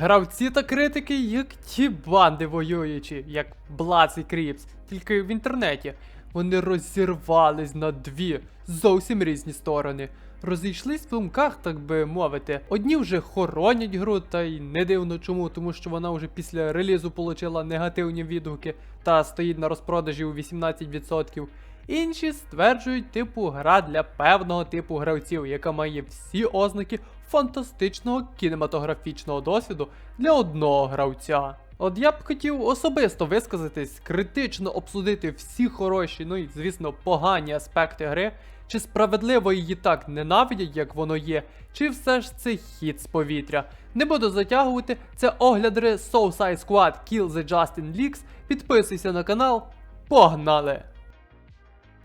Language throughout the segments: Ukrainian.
Гравці та критики, як ті банди воюючі, як Блац і Кріпс, тільки в інтернеті. Вони розірвались на дві зовсім різні сторони. Розійшлись в думках, так би мовити. Одні вже хоронять гру, та й не дивно чому, тому що вона вже після релізу отримала негативні відгуки та стоїть на розпродажі у 18%. Інші стверджують, типу гра для певного типу гравців, яка має всі ознаки фантастичного кінематографічного досвіду для одного гравця. От я б хотів особисто висказатись, критично обсудити всі хороші, ну і звісно, погані аспекти гри, чи справедливо її так ненавидять, як воно є, чи все ж це хід з повітря. Не буду затягувати, це огляд гри Suicide Squad Kill the Justin Leaks. Підписуйся на канал. Погнали!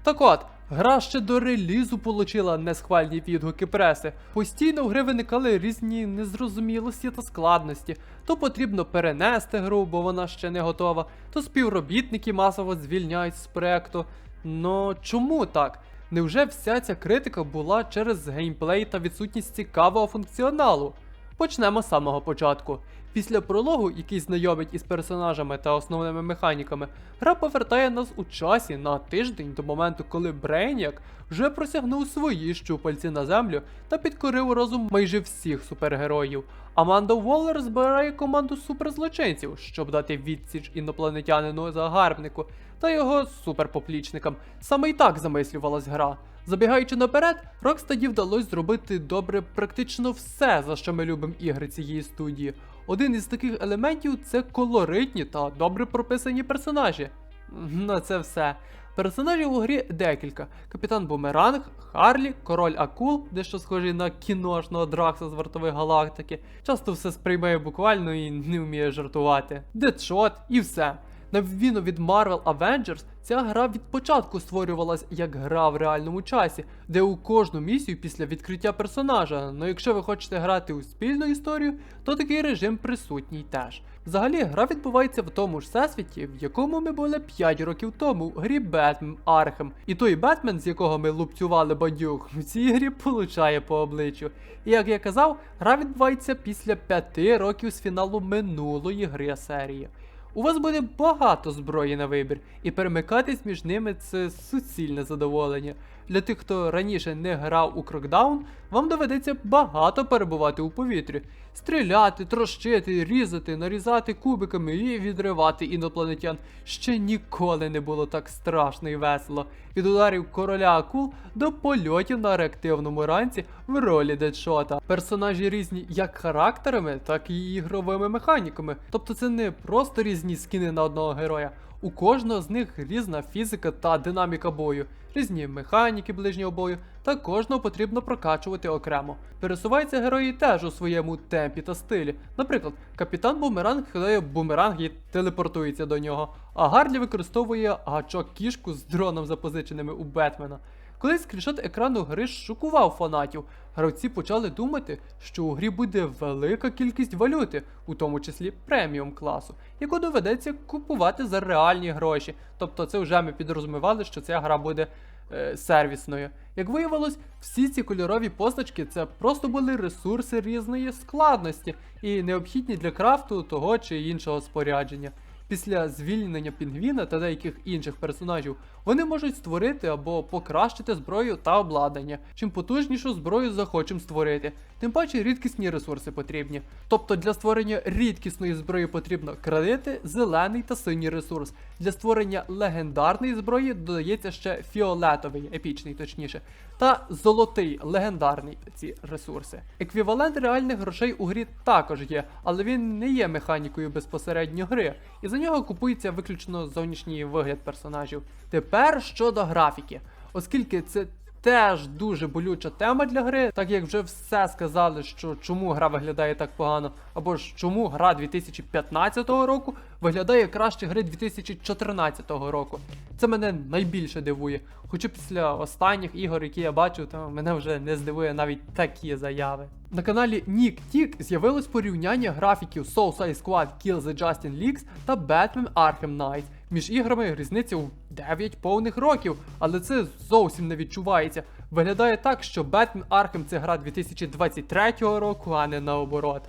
Так от, гра ще до релізу получила несхвальні відгуки преси. Постійно в гри виникали різні незрозумілості та складності. То потрібно перенести гру, бо вона ще не готова, то співробітники масово звільняють з проекту. Но чому так? Невже вся ця критика була через геймплей та відсутність цікавого функціоналу? Почнемо з самого початку. Після прологу, який знайомить із персонажами та основними механіками, гра повертає нас у часі на тиждень до моменту, коли Брейніак вже просягнув свої щупальці на землю та підкорив розум майже всіх супергероїв. Аманда Воллер збирає команду суперзлочинців, щоб дати відсіч інопланетянину загарбнику та його суперпоплічникам. Саме і так замислювалась гра. Забігаючи наперед, Rocksteady вдалося зробити добре практично все, за що ми любимо ігри цієї студії. Один із таких елементів це колоритні та добре прописані персонажі. На це все. Персонажів у грі декілька: Капітан Бумеранг, Харлі, Король Акул, дещо схожий на кіношного Дракса з вартової галактики. Часто все сприймає буквально і не вміє жартувати. Дедшот і все. На відміну від Marvel Avengers, ця гра від початку створювалась як гра в реальному часі, де у кожну місію після відкриття персонажа. Ну якщо ви хочете грати у спільну історію, то такий режим присутній теж. Взагалі, гра відбувається в тому ж всесвіті, в якому ми були 5 років тому в грі Бетмен Архем. І той Бетмен, з якого ми лупцювали бадюк, в цій грі получає по обличчю. І як я казав, гра відбувається після 5 років з фіналу минулої гри серії. У вас буде багато зброї на вибір, і перемикатись між ними це суцільне задоволення. Для тих, хто раніше не грав у крокдаун, вам доведеться багато перебувати у повітрі, стріляти, трощити, різати, нарізати кубиками і відривати інопланетян. Ще ніколи не було так страшно і весело. Від ударів короля акул до польотів на реактивному ранці в ролі дедшота. Персонажі різні як характерами, так і ігровими механіками. Тобто це не просто різні скини на одного героя. У кожного з них різна фізика та динаміка бою, різні механіки ближнього бою, та кожного потрібно прокачувати окремо. Пересуваються герої теж у своєму темпі та стилі. Наприклад, капітан Бумеранг кидає бумеранг і телепортується до нього, а Гарлі використовує гачок кішку з дроном запозиченими у Бетмена. Колись скріншот екрану гри шокував фанатів. Гравці почали думати, що у грі буде велика кількість валюти, у тому числі преміум класу, яку доведеться купувати за реальні гроші. Тобто це вже ми підрозумівали, що ця гра буде е, сервісною. Як виявилось, всі ці кольорові позначки це просто були ресурси різної складності і необхідні для крафту того чи іншого спорядження. Після звільнення пінгвіна та деяких інших персонажів вони можуть створити або покращити зброю та обладнання. Чим потужнішу зброю захочемо створити, тим паче рідкісні ресурси потрібні. Тобто для створення рідкісної зброї потрібно кредити, зелений та синій ресурс. Для створення легендарної зброї додається ще фіолетовий, епічний точніше, та золотий легендарний ці ресурси. Еквівалент реальних грошей у грі також є, але він не є механікою безпосередньо гри, і за нього купується виключно зовнішній вигляд персонажів. Тепер щодо графіки, оскільки це теж дуже болюча тема для гри, так як вже все сказали, що чому гра виглядає так погано, або ж чому гра 2015 року виглядає краще гри 2014 року. Це мене найбільше дивує. Хоча після останніх ігор, які я бачив, то мене вже не здивує навіть такі заяви. На каналі Nick Tick з'явилось порівняння графіків Suicide Squad Kill the Justin Leaks та Batman Arkham Knight. Між іграми різниця у 9 повних років, але це зовсім не відчувається. Виглядає так, що Batman Arkham це гра 2023 року, а не наоборот.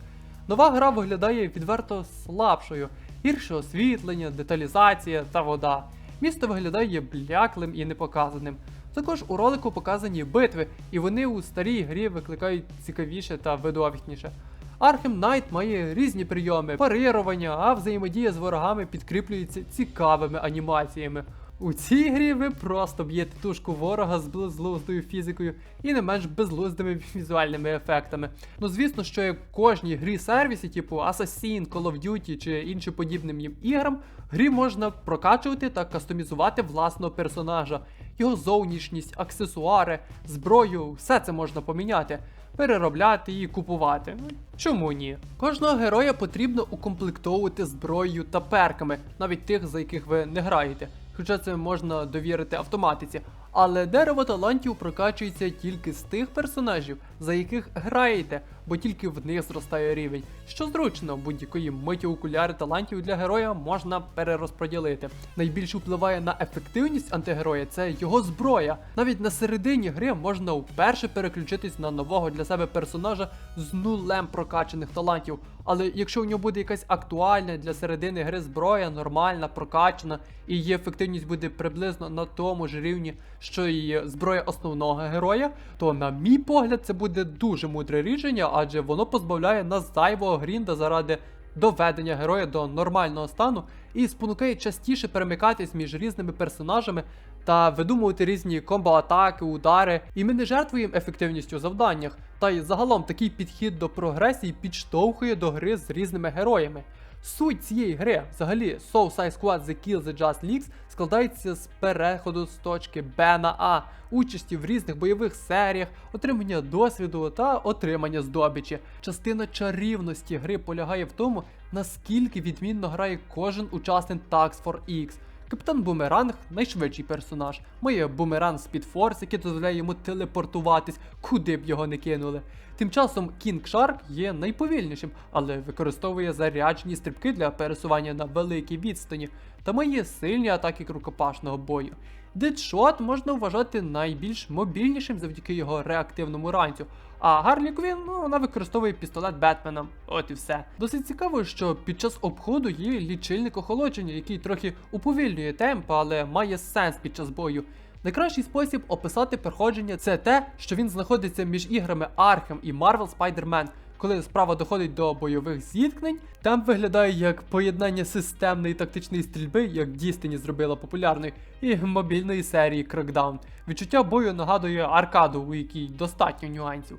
Нова гра виглядає відверто слабшою, гірше освітлення, деталізація та вода. Місто виглядає бляклим і непоказаним. Також у ролику показані битви, і вони у старій грі викликають цікавіше та видовищніше. Архем Найт має різні прийоми, парирування, а взаємодія з ворогами підкріплюється цікавими анімаціями. У цій грі ви просто б'єте тушку ворога з безглуздою фізикою і не менш безглуздими візуальними ефектами. Ну звісно, що як кожній грі сервісі, типу Assassin, Call of Duty чи іншим подібним їм іграм, грі можна прокачувати та кастомізувати власного персонажа, його зовнішність, аксесуари, зброю, все це можна поміняти переробляти і купувати. Чому ні? Кожного героя потрібно укомплектовувати зброєю та перками, навіть тих, за яких ви не граєте. Хоча це можна довірити автоматиці. Але дерево талантів прокачується тільки з тих персонажів, за яких граєте, бо тільки в них зростає рівень. Що зручно, будь-якої миті окуляри талантів для героя можна перерозподілити. Найбільше впливає на ефективність антигероя це його зброя. Навіть на середині гри можна вперше переключитись на нового для себе персонажа з нулем прокачаних талантів. Але якщо у нього буде якась актуальна для середини гри зброя, нормальна, прокачана, і її ефективність буде приблизно на тому ж рівні, що і зброя основного героя, то на мій погляд це буде дуже мудре рішення, адже воно позбавляє нас зайвого грінда заради доведення героя до нормального стану і спонукає частіше перемикатись між різними персонажами та видумувати різні комбо-атаки, удари. І ми не жертвуємо ефективністю завданнях. Та й загалом такий підхід до прогресії підштовхує до гри з різними героями. Суть цієї гри, взагалі, Suicide Squad The Kill The Just Leagues складається з переходу з точки Б на А, участі в різних бойових серіях, отримання досвіду та отримання здобичі. Частина чарівності гри полягає в тому, наскільки відмінно грає кожен учасник Tax for X. Капітан Бумеранг найшвидший персонаж. Має бумеранг Speed який дозволяє йому телепортуватись, куди б його не кинули. Тим часом Кінг Шарк є найповільнішим, але використовує заряджені стрибки для пересування на великій відстані та має сильні атаки рукопашного бою. Дедшот можна вважати найбільш мобільнішим завдяки його реактивному ранцю. А Гарлі Квін, ну, вона використовує пістолет Бетмена. От і все. Досить цікаво, що під час обходу є лічильник охолодження, який трохи уповільнює темп, але має сенс під час бою. Найкращий спосіб описати проходження це те, що він знаходиться між іграми Arkham і Marvel Spider-Man. Коли справа доходить до бойових зіткнень, там виглядає як поєднання системної тактичної стрільби, як Destiny зробила популярною, і мобільної серії Crackdown. Відчуття бою нагадує аркаду, у якій достатньо нюансів.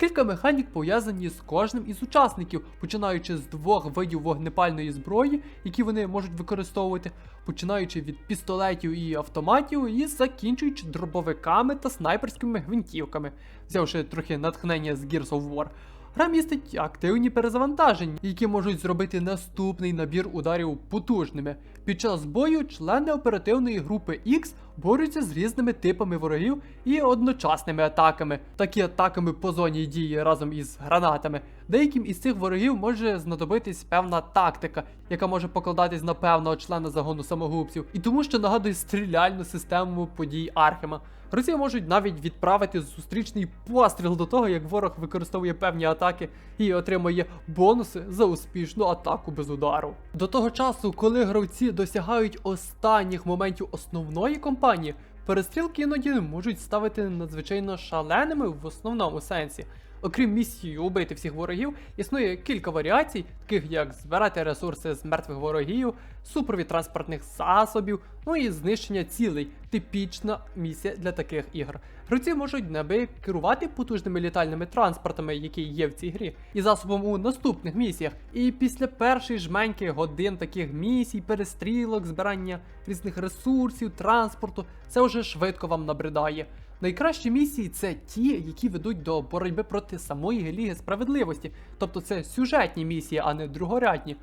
Кілька механік пов'язані з кожним із учасників, починаючи з двох видів вогнепальної зброї, які вони можуть використовувати, починаючи від пістолетів і автоматів, і закінчуючи дробовиками та снайперськими гвинтівками, взявши трохи натхнення з Gears of War. Гра містить активні перезавантаження, які можуть зробити наступний набір ударів потужними. Під час бою члени оперативної групи X борються з різними типами ворогів і одночасними атаками, такі атаками по зоні дії разом із гранатами. Деяким із цих ворогів може знадобитись певна тактика, яка може покладатись на певного члена загону самогубців, і тому що нагадує стріляльну систему подій Архема. Росія можуть навіть відправити зустрічний постріл до того, як ворог використовує певні атаки і отримує бонуси за успішну атаку без удару. До того часу, коли гравці досягають останніх моментів основної кампанії, перестрілки іноді можуть ставити надзвичайно шаленими в основному сенсі. Окрім місії убити всіх ворогів, існує кілька варіацій, таких як збирати ресурси з мертвих ворогів, супровід транспортних засобів, ну і знищення цілей типічна місія для таких ігор. Гравці можуть неби керувати потужними літальними транспортами, які є в цій грі, і засобом у наступних місіях. І після першої жменьки годин таких місій, перестрілок, збирання різних ресурсів, транспорту, це вже швидко вам набридає. Найкращі місії це ті, які ведуть до боротьби проти самої Ліги справедливості. Тобто це сюжетні місії, а не другорядні.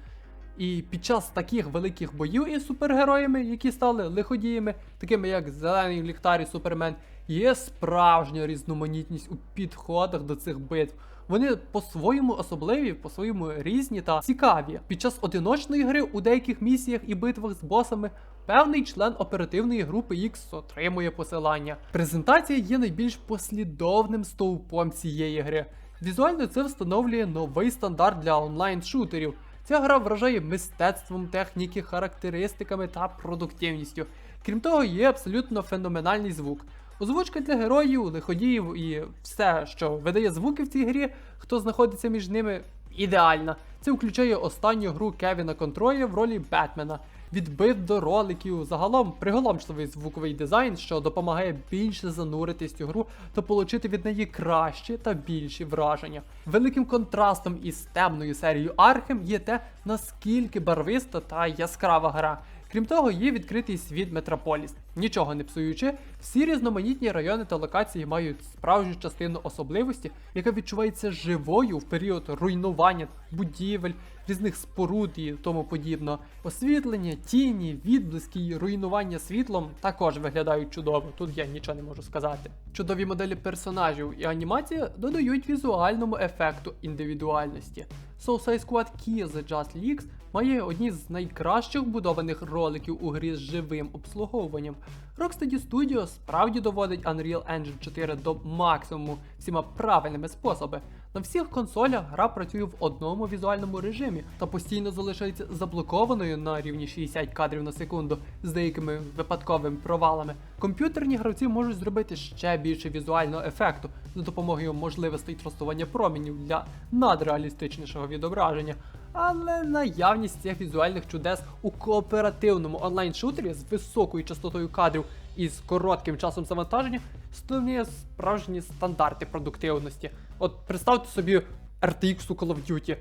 І під час таких великих боїв із супергероями, які стали лиходіями, такими як Зелений Ліхтар і Супермен, є справжня різноманітність у підходах до цих битв. Вони по-своєму особливі, по-своєму різні та цікаві. Під час одиночної гри у деяких місіях і битвах з босами певний член оперативної групи X отримує посилання. Презентація є найбільш послідовним стовпом цієї гри. Візуально це встановлює новий стандарт для онлайн-шутерів. Ця гра вражає мистецтвом техніки, характеристиками та продуктивністю. Крім того, є абсолютно феноменальний звук. Озвучка для героїв, лиходіїв і все, що видає звуки в цій грі, хто знаходиться між ними, ідеальна. Це включає останню гру Кевіна Контроя в ролі Бетмена. Відбив до роликів, загалом приголомшливий звуковий дизайн, що допомагає більше зануритись цю гру та отримати від неї кращі та більші враження. Великим контрастом із темною серією Архем є те, наскільки барвиста та яскрава гра. Крім того, є відкритий світ Метрополіс. Нічого не псуючи, всі різноманітні райони та локації мають справжню частину особливості, яка відчувається живою в період руйнування будівель, різних споруд і тому подібно. Освітлення, тіні, відблиски і руйнування світлом також виглядають чудово. Тут я нічого не можу сказати. Чудові моделі персонажів і анімація додають візуальному ефекту індивідуальності. Suicide Squad Kill the Just Leaks має одні з найкращих вбудованих роликів у грі з живим обслуговуванням. Rocksteady Studio справді доводить Unreal Engine 4 до максимуму всіма правильними способами. На всіх консолях гра працює в одному візуальному режимі та постійно залишається заблокованою на рівні 60 кадрів на секунду з деякими випадковими провалами. Комп'ютерні гравці можуть зробити ще більше візуального ефекту за допомогою можливостей тростування промінів для надреалістичнішого відображення. Але наявність цих візуальних чудес у кооперативному онлайн-шутері з високою частотою кадрів і з коротким часом завантаження становлює справжні стандарти продуктивності. От представте собі RTX у Call of Duty.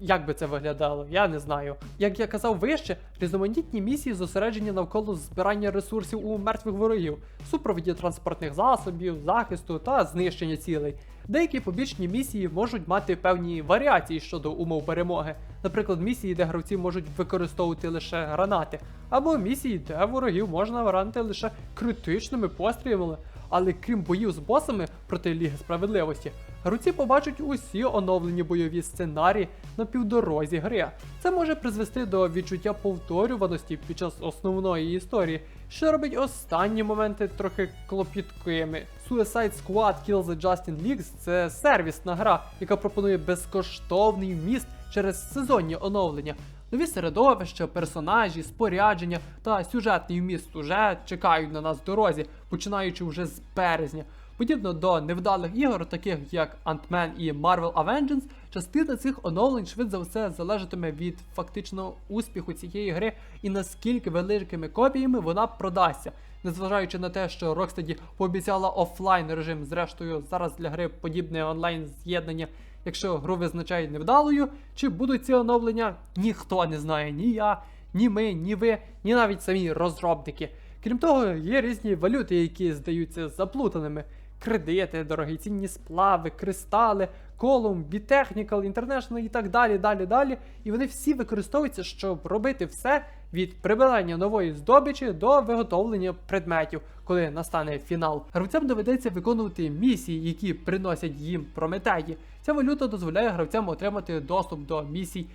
Як би це виглядало, я не знаю. Як я казав вище, різноманітні місії зосереджені навколо збирання ресурсів у мертвих ворогів, супроводі транспортних засобів, захисту та знищення цілей. Деякі побічні місії можуть мати певні варіації щодо умов перемоги, наприклад, місії, де гравці можуть використовувати лише гранати, або місії, де ворогів можна ранити лише критичними пострілами. Але крім боїв з босами проти Ліги справедливості, гравці побачать усі оновлені бойові сценарії на півдорозі гри. Це може призвести до відчуття повторюваності під час основної історії, що робить останні моменти трохи клопіткими. Suicide Squad Kill the Justin Leagues – це сервісна гра, яка пропонує безкоштовний вміст через сезонні оновлення. Нові середовища, персонажі, спорядження та сюжетний вміст уже чекають на нас в дорозі, починаючи вже з березня. Подібно до невдалих ігор, таких як Ant-Man і Marvel Avengers, частина цих оновлень швидше за все залежатиме від фактичного успіху цієї гри і наскільки великими копіями вона продасться. Незважаючи на те, що Rocksteady пообіцяла офлайн режим, зрештою зараз для гри подібне онлайн з'єднання якщо гру визначають невдалою, чи будуть ці оновлення, ніхто не знає, ні я, ні ми, ні ви, ні навіть самі розробники. Крім того, є різні валюти, які здаються заплутаними. Кредити, дорогоцінні сплави, кристали, колум, Bitechnical, International і так далі, далі, далі. І вони всі використовуються, щоб робити все від прибирання нової здобичі до виготовлення предметів, коли настане фінал. Гравцям доведеться виконувати місії, які приносять їм прометеї. Ця валюта дозволяє гравцям отримати доступ до місій.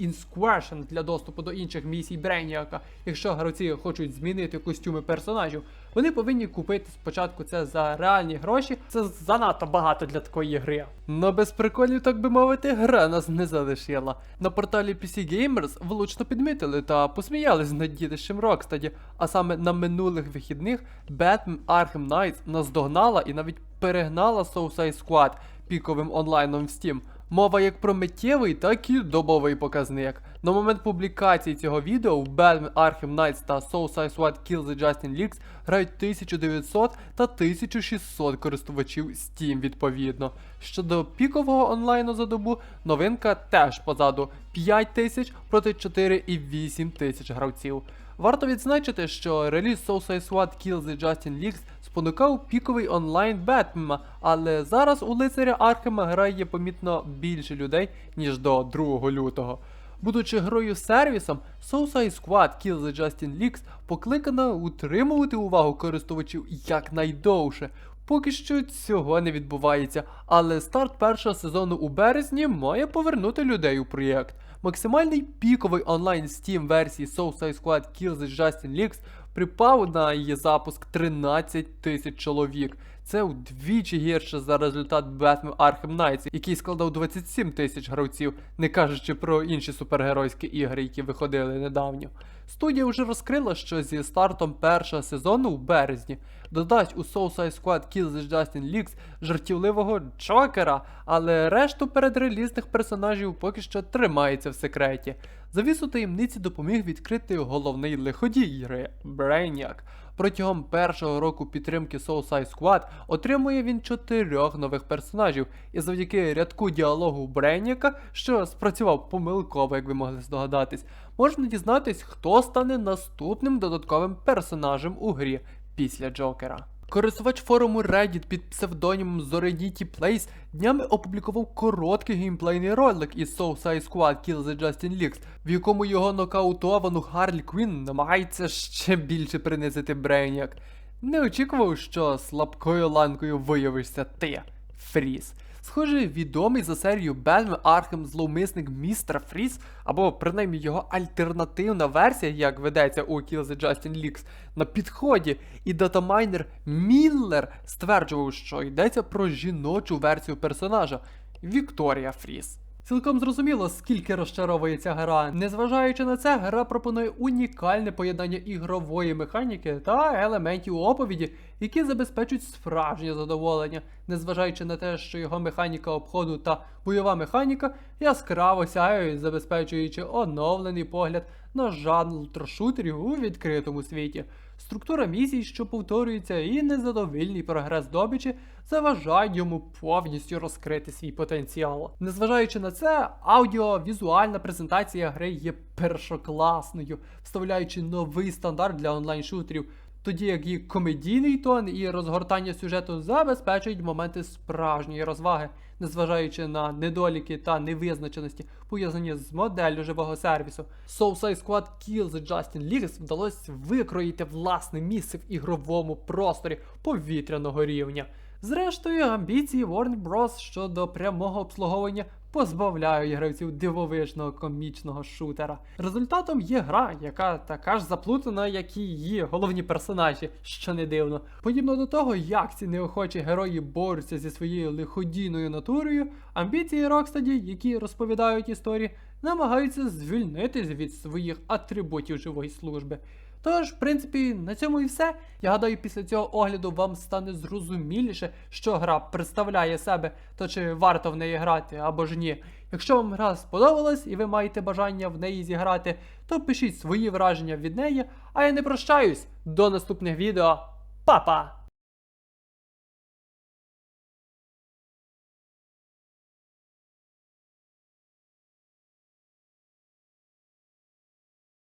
Insquation для доступу до інших місій Брейніака. Якщо гравці хочуть змінити костюми персонажів, вони повинні купити спочатку це за реальні гроші. Це занадто багато для такої гри. Но без приколів, так би мовити, гра нас не залишила. На порталі PC Gamers влучно підмітили та посміялись над дідищем Rocksteady, а саме на минулих вихідних Batman Arkham Knights наздогнала і навіть перегнала Suicide Squad піковим онлайном в Steam. Мова як про миттєвий, так і добовий показник. На момент публікації цього відео в Batman Arkham Knights та Suicide Squad Kill the Justin Leaks грають 1900 та 1600 користувачів Steam відповідно. Щодо пікового онлайну за добу, новинка теж позаду 5000 проти 4,8 тисяч гравців. Варто відзначити, що реліз Suicide Squad Kill the Justin Leaks спонукав піковий онлайн Бетмена, але зараз у лицаря Архема грає помітно більше людей, ніж до 2 лютого. Будучи грою сервісом, Suicide Squad Kill the Justin Leaks покликана утримувати увагу користувачів якнайдовше. Поки що цього не відбувається, але старт першого сезону у березні має повернути людей у проєкт. Максимальний піковий онлайн Steam версії Suicide Squad Kill the Justin Leaks припав на її запуск 13 тисяч чоловік. Це вдвічі гірше за результат Batman Arkham Knights, який складав 27 тисяч гравців, не кажучи про інші супергеройські ігри, які виходили недавно. Студія вже розкрила, що зі стартом першого сезону в березні додасть у Suicide Squad Kills Justin Leaks жартівливого Джокера, але решту передрелізних персонажів поки що тримається в секреті. Завісу таємниці допоміг відкрити головний лиходій гри Brainiac. Протягом першого року підтримки Soulside Squad отримує він чотирьох нових персонажів, і завдяки рядку діалогу Брейніка, що спрацював помилково, як ви могли здогадатись, можна дізнатись, хто стане наступним додатковим персонажем у грі після Джокера. Користувач форуму Reddit під псевдонімом Zoredity Plays днями опублікував короткий геймплейний ролик із Suicide Squad Kill the Justin Leaks, в якому його нокаутовану Харлі Квін намагається ще більше принизити Брейняк. Не очікував, що слабкою ланкою виявишся ти, Фріз. Схоже, відомий за серію Batman Arkham зловмисник Містер Фріз, або принаймні його альтернативна версія, як ведеться у Kill the Justin Leaks, на підході, і датамайнер Міллер стверджував, що йдеться про жіночу версію персонажа Вікторія Фріз. Цілком зрозуміло, скільки розчаровує ця гра. Незважаючи на це, гра пропонує унікальне поєднання ігрової механіки та елементів оповіді, які забезпечують справжнє задоволення, незважаючи на те, що його механіка обходу та бойова механіка яскраво сяють, забезпечуючи оновлений погляд на жанр трошутерів у відкритому світі. Структура місій, що повторюється, і незадовільний прогрес добичі заважають йому повністю розкрити свій потенціал. Незважаючи на це, аудіо-візуальна презентація гри є першокласною, вставляючи новий стандарт для онлайн-шутерів, тоді як її комедійний тон і розгортання сюжету забезпечують моменти справжньої розваги, незважаючи на недоліки та невизначеності, пов'язані з моделлю живого сервісу. Suicide Squad Kill the Justin Leagues вдалося викроїти власне місце в ігровому просторі повітряного рівня. Зрештою, амбіції Warner Bros. щодо прямого обслуговування позбавляють гравців дивовижного комічного шутера. Результатом є гра, яка така ж заплутана, як і її головні персонажі, що не дивно. Подібно до того, як ці неохочі герої борються зі своєю лиходійною натурою, амбіції Rocksteady, які розповідають історії, намагаються звільнитись від своїх атрибутів живої служби. Тож, в принципі, на цьому і все. Я гадаю, після цього огляду вам стане зрозуміліше, що гра представляє себе, то чи варто в неї грати або ж ні. Якщо вам гра сподобалась і ви маєте бажання в неї зіграти, то пишіть свої враження від неї. А я не прощаюсь. До наступних відео. Па-па!